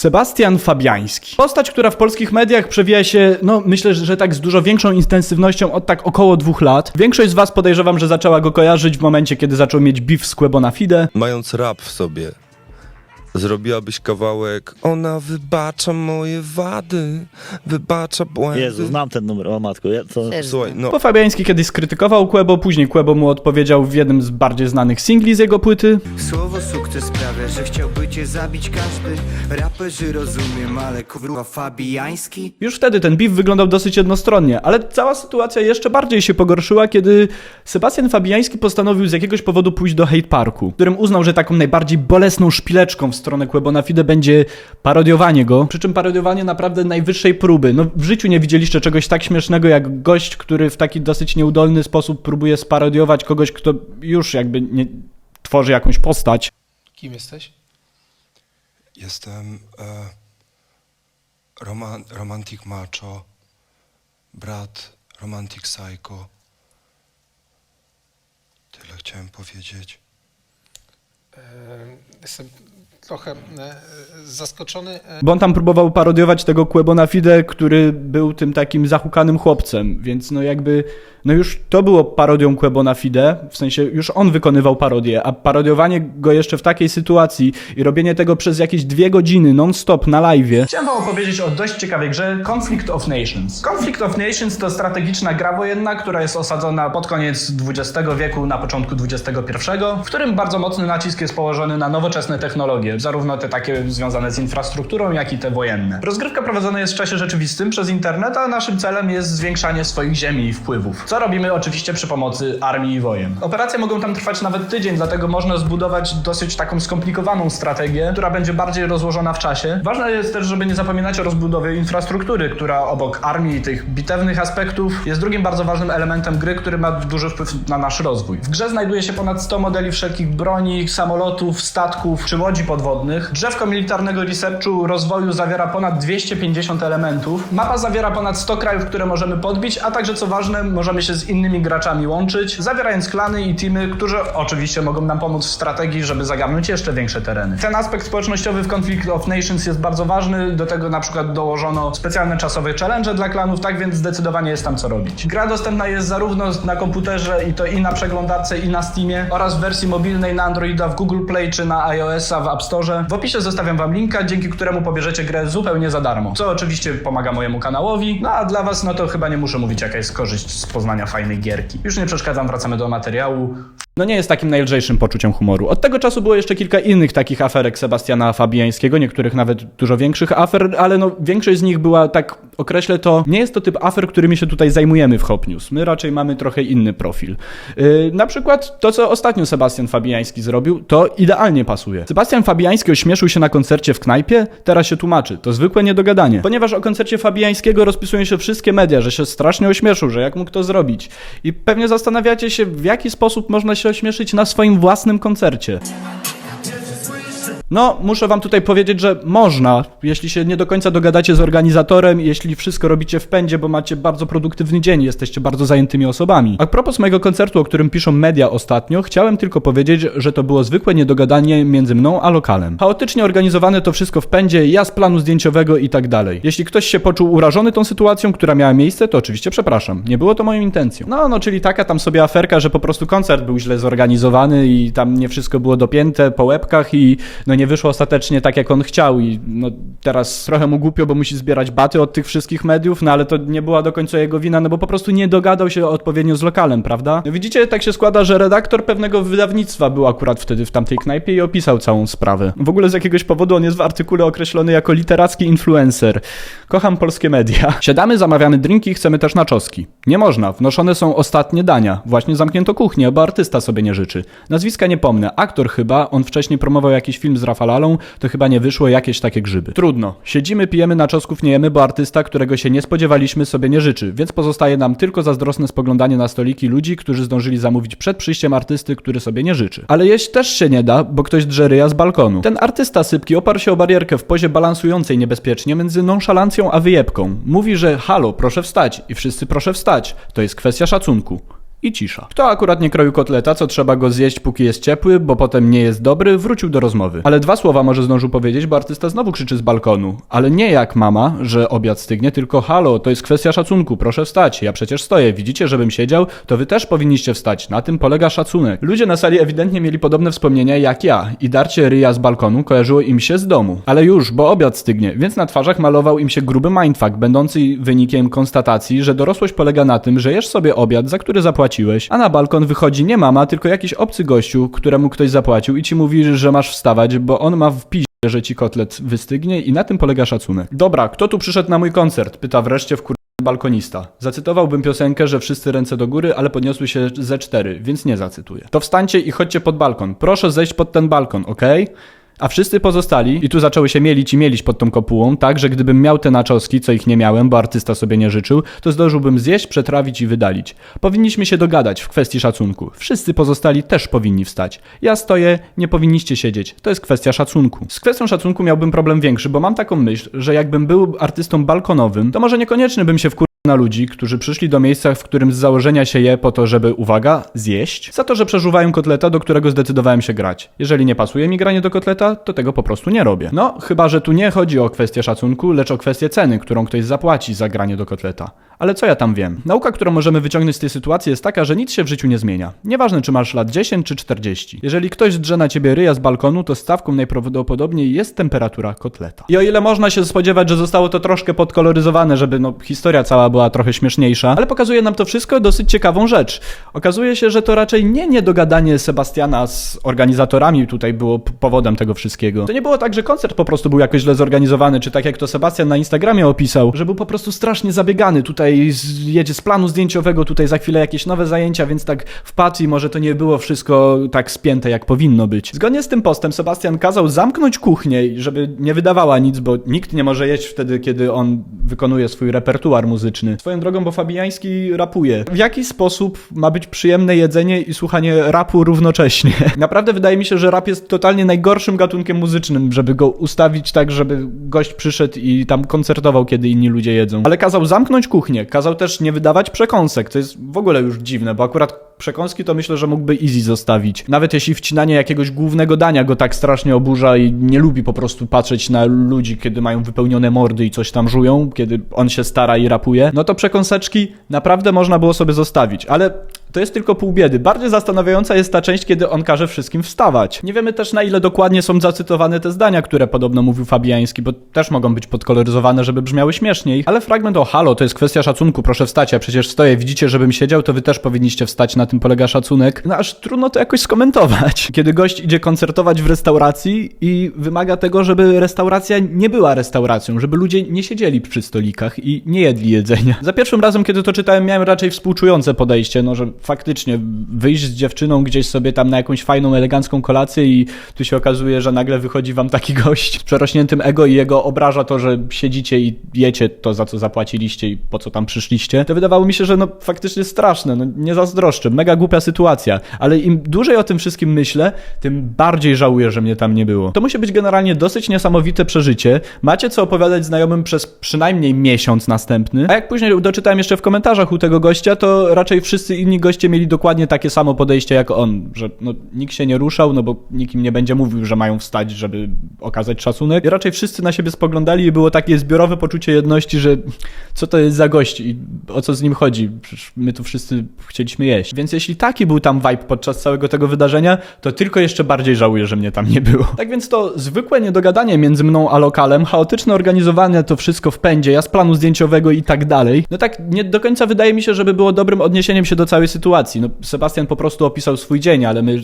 Sebastian Fabiański. Postać, która w polskich mediach przewija się, no myślę, że tak z dużo większą intensywnością od tak około dwóch lat. Większość z was podejrzewam, że zaczęła go kojarzyć w momencie, kiedy zaczął mieć beef z Quebona Fide. mając rap w sobie, zrobiłabyś kawałek Ona wybacza moje wady, wybacza błędy. Jezu, znam ten numer, o matko. Ja, to... Słuchaj, no Bo Fabiański kiedyś skrytykował Quebo, później Quebo mu odpowiedział w jednym z bardziej znanych singli z jego płyty. Słowo sukces sprawia, że chciałby cię zabić każdy Raperzy rozumiem, ale kurwa fabijański Już wtedy ten beef wyglądał dosyć jednostronnie, ale cała sytuacja jeszcze bardziej się pogorszyła, kiedy Sebastian Fabiański postanowił z jakiegoś powodu pójść do hate parku, w którym uznał, że taką najbardziej bolesną szpileczką w stronę Quebona Fide będzie parodiowanie go, przy czym parodiowanie naprawdę najwyższej próby. No w życiu nie widzieliście czegoś tak śmiesznego jak gość, który w taki dosyć nieudolny sposób próbuje sparodiować kogoś, kto już jakby nie tworzy jakąś postać. Kim jesteś? Jestem e, roman, romantic macho, brat romantic psycho. Tyle chciałem powiedzieć. E, Jestem trochę e, zaskoczony. e, Bo on tam próbował parodiować tego Quebona Fide, który był tym takim zahukanym chłopcem, więc no jakby, no już to było parodią Quebona Fide, w sensie już on wykonywał parodię, a parodiowanie go jeszcze w takiej sytuacji i robienie tego przez jakieś dwie godziny non-stop na live. Chciałem wam opowiedzieć o dość ciekawej grze Conflict of Nations. Conflict of Nations to strategiczna gra wojenna, która jest osadzona pod koniec XX wieku, na początku XXI, w którym bardzo mocny nacisk jest położony na nowoczesne technologie, zarówno te takie związane z infrastrukturą, jak i te wojenne. Rozgrywka prowadzona jest w czasie rzeczywistym przez internet, a naszym celem jest zwiększanie swoich ziemi i wpływów. Co robimy oczywiście przy pomocy armii i wojen. Operacje mogą tam trwać nawet tydzień, dlatego można zbudować dosyć taką skomplikowaną strategię, która będzie bardziej rozłożona w czasie. Ważne jest też, żeby nie zapominać o rozbudowie infrastruktury, która obok armii i tych bitewnych aspektów jest drugim bardzo ważnym elementem gry, który ma duży wpływ na nasz rozwój. W grze znajduje się ponad 100 modeli wszelkich broni, samolotów, statków czy łodzi podwodnych. Drzewko militarnego researchu rozwoju zawiera ponad 250 elementów. Mapa zawiera ponad 100 krajów, które możemy podbić, a także co ważne, możemy się z innymi graczami łączyć, zawierając klany i teamy, którzy oczywiście mogą nam pomóc w strategii, żeby zagarnąć jeszcze większe tereny. Ten aspekt społecznościowy w Conflict of Nations jest bardzo ważny, do tego na przykład dołożono specjalne czasowe challenge dla klanów, tak więc zdecydowanie jest tam co robić. Gra dostępna jest zarówno na komputerze i to i na przeglądarce i na Steamie oraz w wersji mobilnej na Androida w Google Play czy na iOS-a w App Store. W opisie zostawiam wam linka, dzięki któremu pobierzecie grę zupełnie za darmo, co oczywiście pomaga mojemu kanałowi, no a dla was no to chyba nie muszę mówić jaka jest korzyść z poznania fajnej gierki. Już nie przeszkadzam, wracamy do materiału. No nie jest takim najlżejszym poczuciem humoru. Od tego czasu było jeszcze kilka innych takich aferek Sebastiana Fabiańskiego, niektórych nawet dużo większych afer, ale no większość z nich była, tak określę to, nie jest to typ afer, którymi się tutaj zajmujemy w Hop News. My raczej mamy trochę inny profil. Yy, na przykład to, co ostatnio Sebastian Fabiański zrobił, to idealnie pasuje. Sebastian Fabiański ośmieszył się na koncercie w knajpie, teraz się tłumaczy. To zwykłe niedogadanie. Ponieważ o koncercie Fabiańskiego rozpisują się wszystkie media, że się strasznie ośmieszył, że jak mógł to zrobić. I pewnie zastanawiacie się, w jaki sposób można się ośmieszyć na swoim własnym koncercie. No, muszę wam tutaj powiedzieć, że można, jeśli się nie do końca dogadacie z organizatorem, jeśli wszystko robicie w pędzie, bo macie bardzo produktywny dzień, jesteście bardzo zajętymi osobami. A propos mojego koncertu, o którym piszą media ostatnio, chciałem tylko powiedzieć, że to było zwykłe niedogadanie między mną a lokalem. Chaotycznie organizowane to wszystko w pędzie, ja z planu zdjęciowego i tak dalej. Jeśli ktoś się poczuł urażony tą sytuacją, która miała miejsce, to oczywiście przepraszam. Nie było to moją intencją. No, no, czyli taka tam sobie aferka, że po prostu koncert był źle zorganizowany i tam nie wszystko było dopięte po łebkach i no nie wyszło ostatecznie tak, jak on chciał i no teraz trochę mu głupio, bo musi zbierać baty od tych wszystkich mediów, no ale to nie była do końca jego wina, no bo po prostu nie dogadał się odpowiednio z lokalem, prawda? No widzicie, tak się składa, że redaktor pewnego wydawnictwa był akurat wtedy w tamtej knajpie i opisał całą sprawę. W ogóle z jakiegoś powodu on jest w artykule określony jako literacki influencer. Kocham polskie media. Siadamy, zamawiamy drinki, chcemy też naczoski. Nie można, wnoszone są ostatnie dania. Właśnie zamknięto kuchnię, bo artysta sobie nie życzy. Nazwiska nie pomnę. Aktor chyba, on wcześniej promował jakiś film z Rafalalą, to chyba nie wyszło jakieś takie grzyby. Trudno. Siedzimy, pijemy naczosków, nie jemy, bo artysta, którego się nie spodziewaliśmy, sobie nie życzy, więc pozostaje nam tylko zazdrosne spoglądanie na stoliki ludzi, którzy zdążyli zamówić przed przyjściem artysty, który sobie nie życzy. Ale jeść też się nie da, bo ktoś drze ryja z balkonu. Ten artysta sypki oparł się o barierkę w pozie balansującej niebezpiecznie między nonszalancją a wyjebką. Mówi, że halo, proszę wstać i wszyscy proszę wstać. To jest kwestia szacunku. I cisza. Kto akurat nie kroił kotleta, co trzeba go zjeść, póki jest ciepły, bo potem nie jest dobry, wrócił do rozmowy. Ale dwa słowa może zdążył powiedzieć, bo artysta znowu krzyczy z balkonu. Ale nie jak mama, że obiad stygnie, tylko halo, to jest kwestia szacunku, proszę wstać. Ja przecież stoję. Widzicie, żebym siedział? To wy też powinniście wstać. Na tym polega szacunek. Ludzie na sali ewidentnie mieli podobne wspomnienia jak ja i darcie ryja z balkonu kojarzyło im się z domu. Ale już, bo obiad stygnie, więc na twarzach malował im się gruby mindfuck, będący wynikiem konstatacji, że dorosłość polega na tym, że jesz sobie obiad, za który zapłaciłeś, a na balkon wychodzi nie mama, tylko jakiś obcy gościu, któremu ktoś zapłacił i ci mówi, że masz wstawać, bo on ma w piździe, że ci kotlet wystygnie i na tym polega szacunek. Dobra, kto tu przyszedł na mój koncert? Pyta wreszcie w balkonista. Zacytowałbym piosenkę, że wszyscy ręce do góry, ale podniosły się ze cztery, więc nie zacytuję. To wstańcie i chodźcie pod balkon. Proszę zejść pod ten balkon, okej? A wszyscy pozostali, i tu zaczęły się mielić i mielić pod tą kopułą, tak, że gdybym miał te naczoski, co ich nie miałem, bo artysta sobie nie życzył, to zdążyłbym zjeść, przetrawić i wydalić. Powinniśmy się dogadać w kwestii szacunku. Wszyscy pozostali też powinni wstać. Ja stoję, nie powinniście siedzieć. To jest kwestia szacunku. Z kwestią szacunku miałbym problem większy, bo mam taką myśl, że jakbym był artystą balkonowym, to może niekoniecznie bym się wkur na ludzi, którzy przyszli do miejsca, w którym z założenia się je po to, żeby, uwaga, zjeść, za to, że przeżuwają kotleta, do którego zdecydowałem się grać. Jeżeli nie pasuje mi granie do kotleta, to tego po prostu nie robię. No, chyba, że tu nie chodzi o kwestię szacunku, lecz o kwestię ceny, którą ktoś zapłaci za granie do kotleta. Ale co ja tam wiem? Nauka, którą możemy wyciągnąć z tej sytuacji jest taka, że nic się w życiu nie zmienia. Nieważne, czy masz lat 10 czy 40. Jeżeli ktoś drze na ciebie ryja z balkonu, to stawką najprawdopodobniej jest temperatura kotleta. I o ile można się spodziewać, że zostało to troszkę podkoloryzowane, żeby no, historia cała była trochę śmieszniejsza, ale pokazuje nam to wszystko dosyć ciekawą rzecz. Okazuje się, że to raczej nie niedogadanie Sebastiana z organizatorami tutaj było powodem tego wszystkiego. To nie było tak, że koncert po prostu był jakoś źle zorganizowany, czy tak jak to Sebastian na Instagramie opisał, że był po prostu strasznie zabiegany. Tutaj z, jedzie z planu zdjęciowego, tutaj za chwilę jakieś nowe zajęcia, więc tak wpadł i może to nie było wszystko tak spięte, jak powinno być. Zgodnie z tym postem Sebastian kazał zamknąć kuchnię, żeby nie wydawała nic, bo nikt nie może jeść wtedy, kiedy on wykonuje swój repertuar muzyczny. Swoją drogą, bo Fabiański rapuje. W jaki sposób ma być przyjemne jedzenie i słuchanie rapu równocześnie? Naprawdę wydaje mi się, że rap jest totalnie najgorszym gatunkiem muzycznym, żeby go ustawić tak, żeby gość przyszedł i tam koncertował, kiedy inni ludzie jedzą. Ale kazał zamknąć kuchnię, kazał też nie wydawać przekąsek, to jest w ogóle już dziwne, bo akurat przekąski to myślę, że mógłby easy zostawić. Nawet jeśli wcinanie jakiegoś głównego dania go tak strasznie oburza i nie lubi po prostu patrzeć na ludzi, kiedy mają wypełnione mordy i coś tam żują, kiedy on się stara i rapuje, no to przekąseczki naprawdę można było sobie zostawić, ale to jest tylko pół biedy. Bardziej zastanawiająca jest ta część, kiedy on każe wszystkim wstawać. Nie wiemy też na ile dokładnie są zacytowane te zdania, które podobno mówił Fabiański, bo też mogą być podkoloryzowane, żeby brzmiały śmieszniej. Ale fragment o halo, to jest kwestia szacunku, proszę wstać, ja przecież stoję, widzicie, żebym siedział, to wy też powinniście wstać, na tym polega szacunek. No aż trudno to jakoś skomentować. Kiedy gość idzie koncertować w restauracji i wymaga tego, żeby restauracja nie była restauracją, żeby ludzie nie siedzieli przy stolikach i nie jedli jedzenia. Za pierwszym razem, kiedy to czytałem, miałem raczej współczujące podejście, no że faktycznie wyjść z dziewczyną gdzieś sobie tam na jakąś fajną, elegancką kolację i tu się okazuje, że nagle wychodzi wam taki gość z przerośniętym ego i jego obraża to, że siedzicie i jecie to, za co zapłaciliście i po co tam przyszliście. To wydawało mi się, że no faktycznie straszne, no nie zazdroszczę, mega głupia sytuacja, ale im dłużej o tym wszystkim myślę, tym bardziej żałuję, że mnie tam nie było. To musi być generalnie dosyć niesamowite przeżycie. Macie co opowiadać znajomym przez przynajmniej miesiąc następny, a jak później doczytałem jeszcze w komentarzach u tego gościa, to raczej wszyscy inni goście mieli dokładnie takie samo podejście jak on, że no, nikt się nie ruszał, no bo nikt im nie będzie mówił, że mają wstać, żeby okazać szacunek. I raczej wszyscy na siebie spoglądali i było takie zbiorowe poczucie jedności, że co to jest za gość i o co z nim chodzi. Przecież my tu wszyscy chcieliśmy jeść. Więc jeśli taki był tam vibe podczas całego tego wydarzenia, to tylko jeszcze bardziej żałuję, że mnie tam nie było. Tak więc to zwykłe niedogadanie między mną a lokalem, chaotyczne organizowanie to wszystko w pędzie, ja z planu zdjęciowego i tak dalej. No tak nie do końca wydaje mi się, żeby było dobrym odniesieniem się do całej sytuacji. No Sebastian po prostu opisał swój dzień, ale my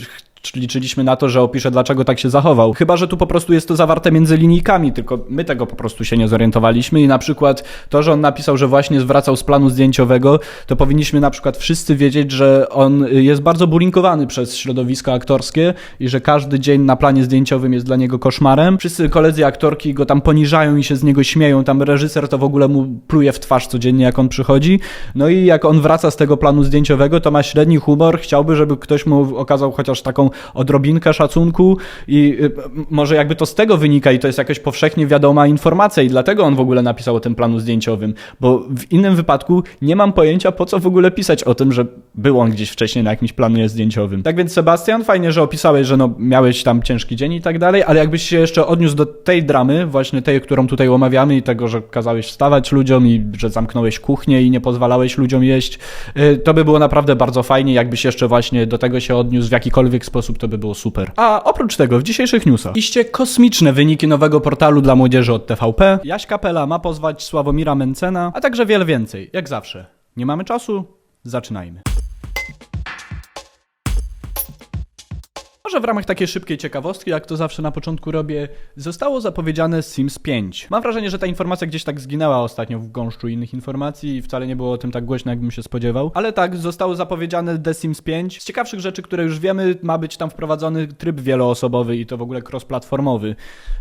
liczyliśmy na to, że opisze, dlaczego tak się zachował. Chyba, że tu po prostu jest to zawarte między linijkami, tylko my tego po prostu się nie zorientowaliśmy i na przykład to, że on napisał, że właśnie zwracał z planu zdjęciowego, to powinniśmy na przykład wszyscy wiedzieć, że on jest bardzo bulinkowany przez środowisko aktorskie i że każdy dzień na planie zdjęciowym jest dla niego koszmarem. Wszyscy koledzy aktorki go tam poniżają i się z niego śmieją, tam reżyser to w ogóle mu pluje w twarz codziennie, jak on przychodzi. No i jak on wraca z tego planu zdjęciowego, to ma średni humor, chciałby, żeby ktoś mu okazał chociaż taką odrobinkę szacunku i y, może jakby to z tego wynika i to jest jakaś powszechnie wiadoma informacja i dlatego on w ogóle napisał o tym planu zdjęciowym, bo w innym wypadku nie mam pojęcia po co w ogóle pisać o tym, że był on gdzieś wcześniej na jakimś planie zdjęciowym. Tak więc Sebastian, fajnie, że opisałeś, że no miałeś tam ciężki dzień i tak dalej, ale jakbyś się jeszcze odniósł do tej dramy, właśnie tej, którą tutaj omawiamy i tego, że kazałeś wstawać ludziom i że zamknąłeś kuchnię i nie pozwalałeś ludziom jeść, y, to by było naprawdę bardzo fajnie, jakbyś jeszcze właśnie do tego się odniósł w jakikolwiek sposób, to by było super. A oprócz tego, w dzisiejszych newsach, iście kosmiczne wyniki nowego portalu dla młodzieży od TVP, Jaś Kapela ma pozwać Sławomira Mencena, a także wiele więcej, jak zawsze. Nie mamy czasu? Zaczynajmy. Może w ramach takiej szybkiej ciekawostki, jak to zawsze na początku robię, zostało zapowiedziane Sims 5. Mam wrażenie, że ta informacja gdzieś tak zginęła ostatnio w gąszczu innych informacji i wcale nie było o tym tak głośno, jakbym się spodziewał. Ale tak, zostało zapowiedziane The Sims 5. Z ciekawszych rzeczy, które już wiemy, ma być tam wprowadzony tryb wieloosobowy i to w ogóle cross-platformowy.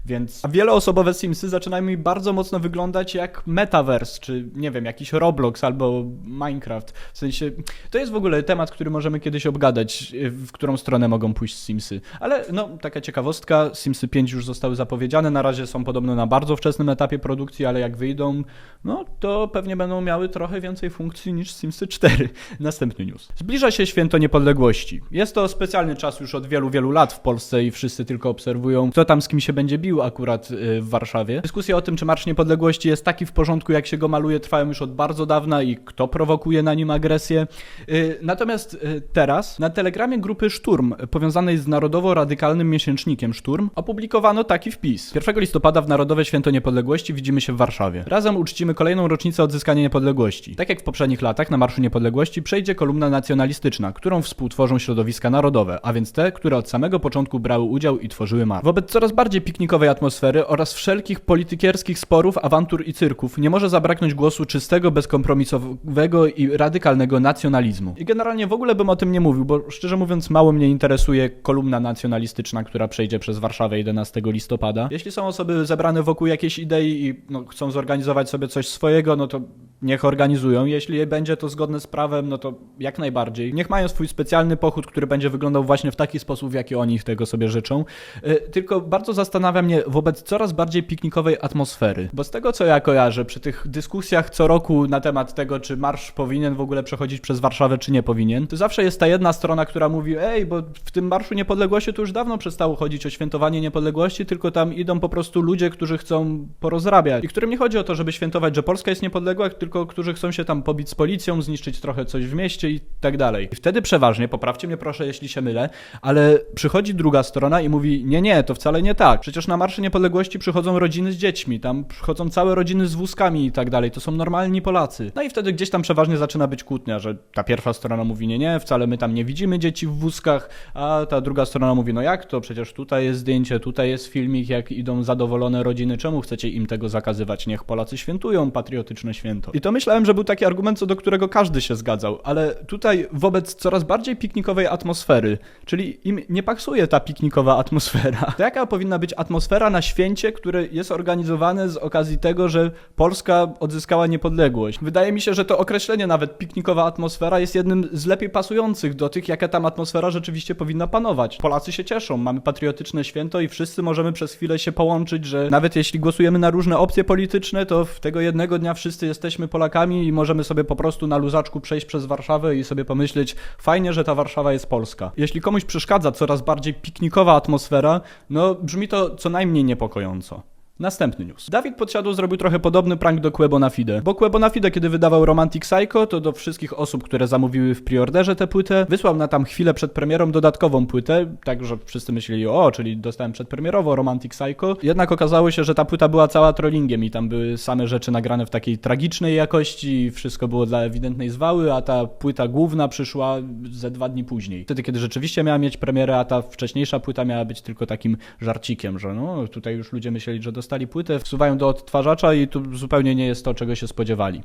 Więc a wieloosobowe Simsy zaczynają mi bardzo mocno wyglądać jak Metaverse, czy nie wiem, jakiś Roblox albo Minecraft. W sensie, to jest w ogóle temat, który możemy kiedyś obgadać, w którą stronę mogą pójść Simsy. Ale no, taka ciekawostka, Simsy 5 już zostały zapowiedziane, na razie są podobno na bardzo wczesnym etapie produkcji, ale jak wyjdą, no to pewnie będą miały trochę więcej funkcji niż Simsy 4. Następny news. Zbliża się święto niepodległości. Jest to specjalny czas już od wielu, wielu lat w Polsce i wszyscy tylko obserwują, kto tam z kim się będzie bił akurat y, w Warszawie. Dyskusje o tym, czy Marsz Niepodległości jest taki w porządku, jak się go maluje, trwają już od bardzo dawna i kto prowokuje na nim agresję. Y, Natomiast y, teraz na telegramie grupy Szturm, powiązanej z Narodowo-Radykalnym Miesięcznikiem Szturm, opublikowano taki wpis. 1 listopada w Narodowe Święto Niepodległości widzimy się w Warszawie. Razem uczcimy kolejną rocznicę odzyskania niepodległości. Tak jak w poprzednich latach na Marszu Niepodległości przejdzie kolumna nacjonalistyczna, którą współtworzą środowiska narodowe, a więc te, które od samego początku brały udział i tworzyły marsz. Wobec coraz bardziej piknikowej atmosfery oraz wszelkich politykierskich sporów, awantur i cyrków nie może zabraknąć głosu czystego, bezkompromisowego i radykalnego nacjonalizmu. I generalnie w ogóle bym o tym nie mówił, bo szczerze mówiąc mało mnie interesuje kolumna nacjonalistyczna, która przejdzie przez Warszawę 11 listopada. Jeśli są osoby zebrane wokół jakiejś idei i no, chcą zorganizować sobie coś swojego, no to niech organizują. Jeśli będzie to zgodne z prawem, no to jak najbardziej. Niech mają swój specjalny pochód, który będzie wyglądał właśnie w taki sposób, w jaki oni tego sobie życzą. Y, Tylko bardzo zastanawia mnie wobec coraz bardziej piknikowej atmosfery, bo z tego co ja kojarzę, przy tych dyskusjach co roku na temat tego, czy marsz powinien w ogóle przechodzić przez Warszawę, czy nie powinien, to zawsze jest ta jedna strona, która mówi, ej, bo w tym Marszu Niepodległości to już dawno przestało chodzić o świętowanie niepodległości, tylko tam idą po prostu ludzie, którzy chcą porozrabiać i którym nie chodzi o to, żeby świętować, że Polska jest niepodległa, tylko którzy chcą się tam pobić z policją, zniszczyć trochę coś w mieście i tak dalej. I wtedy przeważnie, poprawcie mnie proszę, jeśli się mylę, ale przychodzi druga strona i mówi, nie, nie, to wcale nie tak. Przecież na Marsze Niepodległości przychodzą rodziny z dziećmi, tam przychodzą całe rodziny z wózkami i tak dalej, to są normalni Polacy. No i wtedy gdzieś tam przeważnie zaczyna być kłótnia, że ta pierwsza strona mówi, nie, nie, wcale my tam nie widzimy dzieci w wózkach, a ta druga strona mówi, no jak to, przecież tutaj jest zdjęcie, tutaj jest filmik, jak idą zadowolone rodziny, czemu chcecie im tego zakazywać? Niech Polacy świętują patriotyczne święto. I to myślałem, że był taki argument, co do którego każdy się zgadzał, ale tutaj wobec coraz bardziej piknikowej atmosfery, czyli im nie pasuje ta piknikowa atmosfera, to jaka powinna być atmosfera na święcie, które jest organizowane z okazji tego, że Polska odzyskała niepodległość? Wydaje mi się, że to określenie nawet piknikowa atmosfera jest jednym z lepiej pasujących do tych, jaka tam atmosfera rzeczywiście powinna panować. Polacy się cieszą, mamy patriotyczne święto i wszyscy możemy przez chwilę się połączyć, że nawet jeśli głosujemy na różne opcje polityczne, to w tego jednego dnia wszyscy jesteśmy Polakami i możemy sobie po prostu na luzaczku przejść przez Warszawę i sobie pomyśleć, fajnie, że ta Warszawa jest Polska. Jeśli komuś przeszkadza coraz bardziej piknikowa atmosfera, no brzmi to co najmniej niepokojąco. Następny news. Dawid Podsiadło zrobił trochę podobny prank do Quebo na Fide. Bo Quebo na Fide, kiedy wydawał Romantic Psycho, to do wszystkich osób, które zamówiły w preorderze tę płytę, wysłał na tam chwilę przed premierą dodatkową płytę, tak że wszyscy myśleli, o, czyli dostałem przedpremierowo Romantic Psycho. Jednak okazało się, że ta płyta była cała trollingiem i tam były same rzeczy nagrane w takiej tragicznej jakości, wszystko było dla ewidentnej zwały, a ta płyta główna przyszła ze dwa dni później. Wtedy, kiedy rzeczywiście miała mieć premierę, a ta wcześniejsza płyta miała być tylko takim żarcikiem, że no, tutaj już ludzie myśleli, że dostali płytę, wsuwają do odtwarzacza i tu zupełnie nie jest to, czego się spodziewali.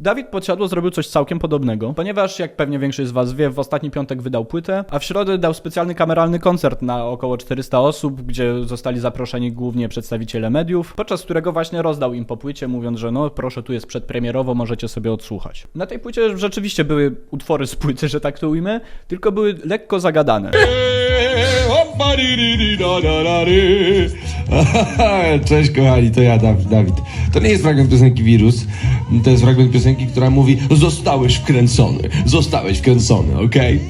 Dawid Podsiadło zrobił coś całkiem podobnego, ponieważ, jak pewnie większość z Was wie, w ostatni piątek wydał płytę, a w środę dał specjalny kameralny koncert na około 400 osób, gdzie zostali zaproszeni głównie przedstawiciele mediów, podczas którego właśnie rozdał im po płycie, mówiąc, że no proszę, tu jest przedpremierowo, możecie sobie odsłuchać. Na tej płycie rzeczywiście były utwory z płyty, że tak to ujmę, tylko były lekko zagadane. Cześć kochani, to ja Dawid. To nie jest fragment piosenki Wirus, to jest fragment piosenki, która mówi Zostałeś wkręcony, zostałeś wkręcony, okej?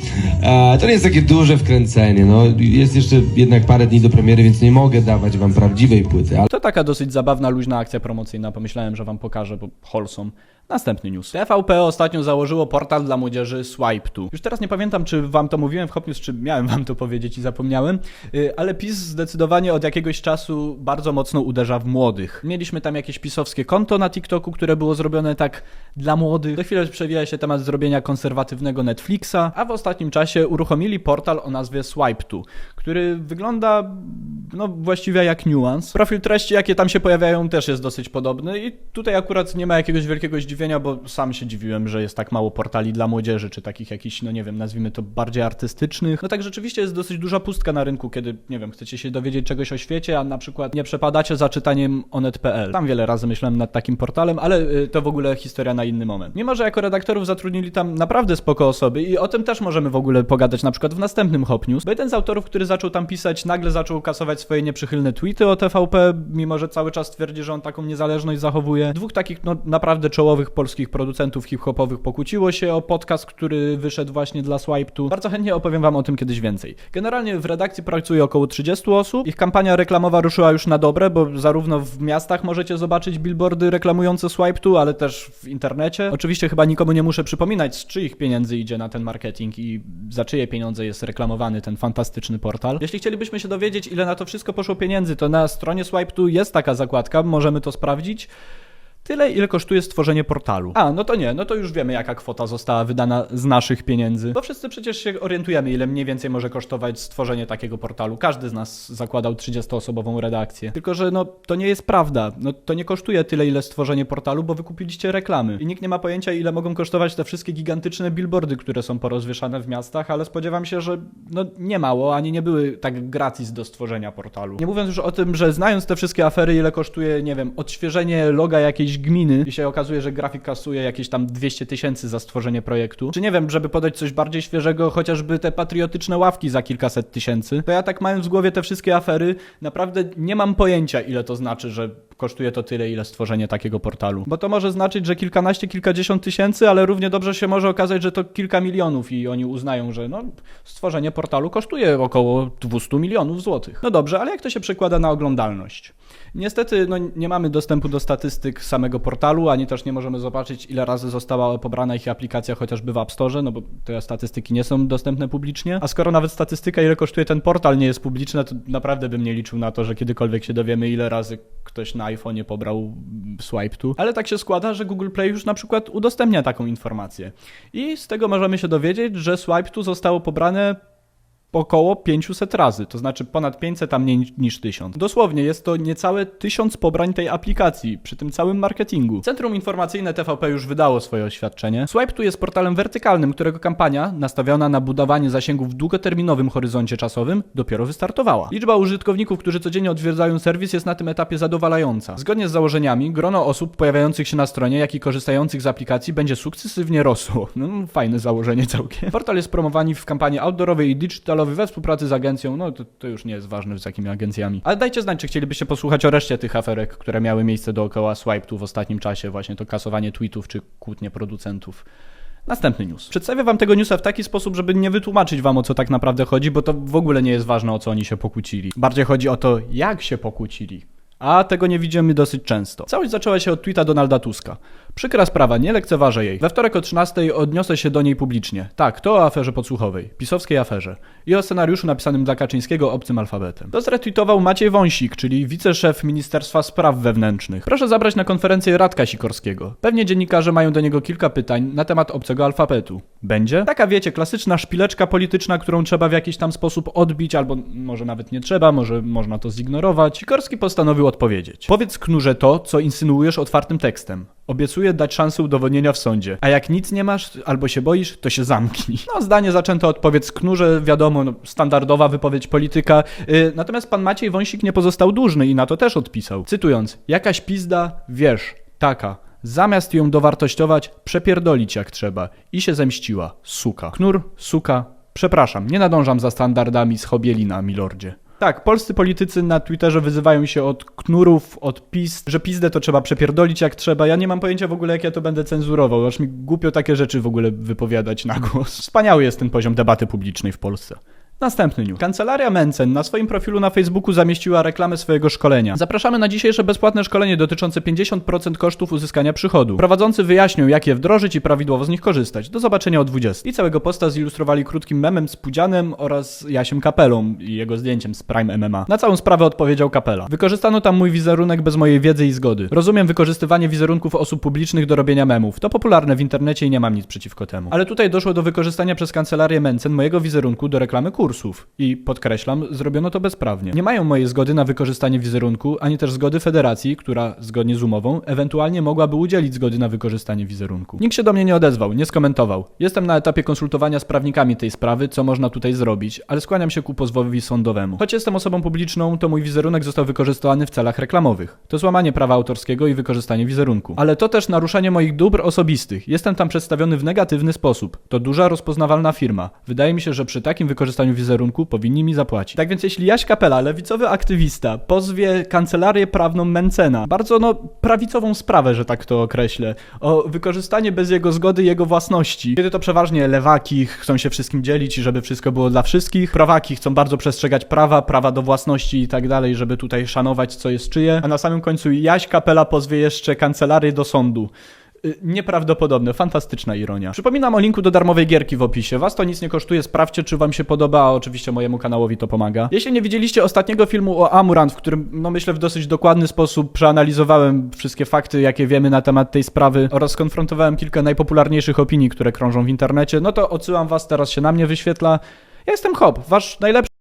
E, To nie jest takie duże wkręcenie, no jest jeszcze jednak parę dni do premiery, więc nie mogę dawać wam prawdziwej płyty, ale To taka dosyć zabawna, luźna akcja promocyjna. Pomyślałem, że wam pokażę, bo wholesome. Następny news. TVP ostatnio założyło portal dla młodzieży Swipe2. Już teraz nie pamiętam, czy wam to mówiłem w Hop News, czy miałem wam to powiedzieć i zapomniałem, yy, ale PiS zdecydowanie od jakiegoś czasu bardzo mocno uderza w młodych. Mieliśmy tam jakieś pisowskie konto na TikToku, które było zrobione tak dla młodych. Do chwilę przewija się temat zrobienia konserwatywnego Netflixa, a w ostatnim czasie uruchomili portal o nazwie Swipe2, który wygląda no właściwie jak Nuance. Profil treści, jakie tam się pojawiają, też jest dosyć podobny i tutaj akurat nie ma jakiegoś wielkiego zdziwienia, bo sam się dziwiłem, że jest tak mało portali dla młodzieży, czy takich jakichś, no nie wiem, nazwijmy to bardziej artystycznych. No tak rzeczywiście jest dosyć duża pustka na rynku, kiedy, nie wiem, chcecie się dowiedzieć czegoś o świecie, a na przykład nie przepadacie za czytaniem onet.pl. Tam wiele razy myślałem nad takim portalem, ale y, to w ogóle historia na inny moment. Mimo, że jako redaktorów zatrudnili tam naprawdę spoko osoby i o tym też możemy w ogóle pogadać na przykład w następnym Hop News, bo jeden z autorów, który zaczął tam pisać, nagle zaczął kasować swoje nieprzychylne tweety o TVP, mimo że cały czas twierdzi, że on taką niezależność zachowuje. Dwóch takich no, naprawdę czołowych polskich producentów hip-hopowych pokłóciło się o podcast, który wyszedł właśnie dla Swipe2. Bardzo chętnie opowiem wam o tym kiedyś więcej. Generalnie w redakcji pracuje około 30 osób. Ich kampania reklamowa ruszyła już na dobre, bo zarówno w miastach możecie zobaczyć billboardy reklamujące Swipe2, ale też w internecie. Oczywiście chyba nikomu nie muszę przypominać, z czyich pieniędzy idzie na ten marketing i za czyje pieniądze jest reklamowany ten fantastyczny portal. Jeśli chcielibyśmy się dowiedzieć, ile na to wszystko poszło pieniędzy, to na stronie Swipe2 jest taka zakładka, możemy to sprawdzić. Tyle, ile kosztuje stworzenie portalu. A, no to nie, no to już wiemy, jaka kwota została wydana z naszych pieniędzy. Bo wszyscy przecież się orientujemy, ile mniej więcej może kosztować stworzenie takiego portalu. Każdy z nas zakładał 30-osobową redakcję. Tylko, że no to nie jest prawda. No to nie kosztuje tyle, ile stworzenie portalu, bo wykupiliście reklamy. I nikt nie ma pojęcia, ile mogą kosztować te wszystkie gigantyczne billboardy, które są porozwieszane w miastach, ale spodziewam się, że no nie mało, ani nie były tak gratis do stworzenia portalu. Nie mówiąc już o tym, że znając te wszystkie afery, ile kosztuje, nie wiem, odświeżenie loga jakiejś gminy i się okazuje, że grafik kasuje jakieś tam 200 tysięcy za stworzenie projektu, czy nie wiem, żeby podać coś bardziej świeżego, chociażby te patriotyczne ławki za kilkaset tysięcy, to ja tak mając w głowie te wszystkie afery, naprawdę nie mam pojęcia, ile to znaczy, że kosztuje to tyle, ile stworzenie takiego portalu. Bo to może znaczyć, że kilkanaście, kilkadziesiąt tysięcy, ale równie dobrze się może okazać, że to kilka milionów i oni uznają, że no, stworzenie portalu kosztuje około 200 milionów złotych. No dobrze, ale jak to się przekłada na oglądalność? Niestety no, nie mamy dostępu do statystyk samego portalu, ani też nie możemy zobaczyć, ile razy została pobrana ich aplikacja chociażby w App Store, no bo te statystyki nie są dostępne publicznie. A skoro nawet statystyka, ile kosztuje ten portal, nie jest publiczna, to naprawdę bym nie liczył na to, że kiedykolwiek się dowiemy, ile razy ktoś na iPhone'ie pobrał swipe tu. Ale tak się składa, że Google Play już na przykład udostępnia taką informację. I z tego możemy się dowiedzieć, że swipe tu zostało pobrane około 500 razy, to znaczy ponad 500, a mniej niż 1000. Dosłownie jest to niecałe 1000 pobrań tej aplikacji przy tym całym marketingu. Centrum Informacyjne TVP już wydało swoje oświadczenie. Swipe2 jest portalem wertykalnym, którego kampania nastawiona na budowanie zasięgu w długoterminowym horyzoncie czasowym dopiero wystartowała. Liczba użytkowników, którzy codziennie odwiedzają serwis jest na tym etapie zadowalająca. Zgodnie z założeniami, grono osób pojawiających się na stronie, jak i korzystających z aplikacji będzie sukcesywnie rosło. No, fajne założenie całkiem. Portal jest promowany w kampanii outdoorowej i digitalowej we współpracy z agencją, no to, to już nie jest ważne z jakimi agencjami. Ale dajcie znać, czy chcielibyście posłuchać o reszcie tych aferek, które miały miejsce dookoła Swipe2 w ostatnim czasie, właśnie to kasowanie tweetów czy kłótnie producentów. Następny news. Przedstawię wam tego newsa w taki sposób, żeby nie wytłumaczyć wam o co tak naprawdę chodzi, bo to w ogóle nie jest ważne o co oni się pokłócili. Bardziej chodzi o to, jak się pokłócili. A tego nie widzimy dosyć często. Całość zaczęła się od tweeta Donalda Tuska. Przykra sprawa, nie lekceważę jej. We wtorek o 13 odniosę się do niej publicznie. Tak, to o aferze podsłuchowej, pisowskiej aferze. I o scenariuszu napisanym dla Kaczyńskiego obcym alfabetem. To zretweetował Maciej Wąsik, czyli wiceszef Ministerstwa Spraw Wewnętrznych. Proszę zabrać na konferencję Radka Sikorskiego. Pewnie dziennikarze mają do niego kilka pytań na temat obcego alfabetu. będzie? Taka wiecie, klasyczna szpileczka polityczna, którą trzeba w jakiś tam sposób odbić, albo może nawet nie trzeba, może można to zignorować. Sikorski postanowił odpowiedzieć. Powiedz knurze to, co insynuujesz otwartym tekstem. Obiecuję dać szansę udowodnienia w sądzie. A jak nic nie masz, albo się boisz, to się zamknij. No, zdanie zaczęto od powiedz knurze, wiadomo, no, standardowa wypowiedź polityka. Yy, natomiast pan Maciej Wąsik nie pozostał dłużny i na to też odpisał. Cytując, jakaś pizda, wiesz, taka. Zamiast ją dowartościować, przepierdolić jak trzeba. I się zemściła. Suka. Knur, suka. Przepraszam, nie nadążam za standardami z Hobielina, milordzie. Tak, polscy politycy na Twitterze wyzywają się od knurów, od pis, że pizdę to trzeba przepierdolić jak trzeba. Ja nie mam pojęcia w ogóle, jak ja to będę cenzurował. Aż mi głupio takie rzeczy w ogóle wypowiadać na głos. Wspaniały jest ten poziom debaty publicznej w Polsce. Następny news. Kancelaria Mencen na swoim profilu na Facebooku zamieściła reklamę swojego szkolenia. Zapraszamy na dzisiejsze bezpłatne szkolenie dotyczące 50% kosztów uzyskania przychodu. Prowadzący wyjaśnią, jak je wdrożyć i prawidłowo z nich korzystać. Do zobaczenia o 20. I całego posta zilustrowali krótkim memem z Pudzianem oraz Jasiem Kapelą i jego zdjęciem z Prime MMA. Na całą sprawę odpowiedział Kapela. Wykorzystano tam mój wizerunek bez mojej wiedzy i zgody. Rozumiem wykorzystywanie wizerunków osób publicznych do robienia memów. To popularne w internecie i nie mam nic przeciwko temu. Ale tutaj doszło do wykorzystania przez kancelarię Mencen mojego wizerunku do reklamy kursów. I podkreślam, zrobiono to bezprawnie. Nie mają mojej zgody na wykorzystanie wizerunku, ani też zgody federacji, która, zgodnie z umową, ewentualnie mogłaby udzielić zgody na wykorzystanie wizerunku. Nikt się do mnie nie odezwał, nie skomentował. Jestem na etapie konsultowania z prawnikami tej sprawy, co można tutaj zrobić, ale skłaniam się ku pozwowi sądowemu. Choć jestem osobą publiczną, to mój wizerunek został wykorzystany w celach reklamowych. To złamanie prawa autorskiego i wykorzystanie wizerunku. Ale to też naruszenie moich dóbr osobistych. Jestem tam przedstawiony w negatywny sposób. To duża, rozpoznawalna firma. Wydaje mi się, że przy takim wykorzystaniu wizerunku powinni mi zapłacić. Tak więc jeśli Jaś Kapela, lewicowy aktywista, pozwie kancelarię prawną Mencena, bardzo no prawicową sprawę, że tak to określę, o wykorzystanie bez jego zgody jego własności, kiedy to przeważnie lewaki chcą się wszystkim dzielić i żeby wszystko było dla wszystkich, prawaki chcą bardzo przestrzegać prawa, prawa do własności i tak dalej, żeby tutaj szanować co jest czyje, a na samym końcu Jaś Kapela pozwie jeszcze kancelarię do sądu. Y, Nieprawdopodobne, fantastyczna ironia. Przypominam o linku do darmowej gierki w opisie. Was to nic nie kosztuje, sprawdźcie, czy wam się podoba, a oczywiście mojemu kanałowi to pomaga. Jeśli nie widzieliście ostatniego filmu o Amurant, w którym, no myślę, w dosyć dokładny sposób przeanalizowałem wszystkie fakty, jakie wiemy na temat tej sprawy oraz skonfrontowałem kilka najpopularniejszych opinii, które krążą w internecie, no to odsyłam was, teraz się na mnie wyświetla. Ja jestem Hop, wasz najlepszy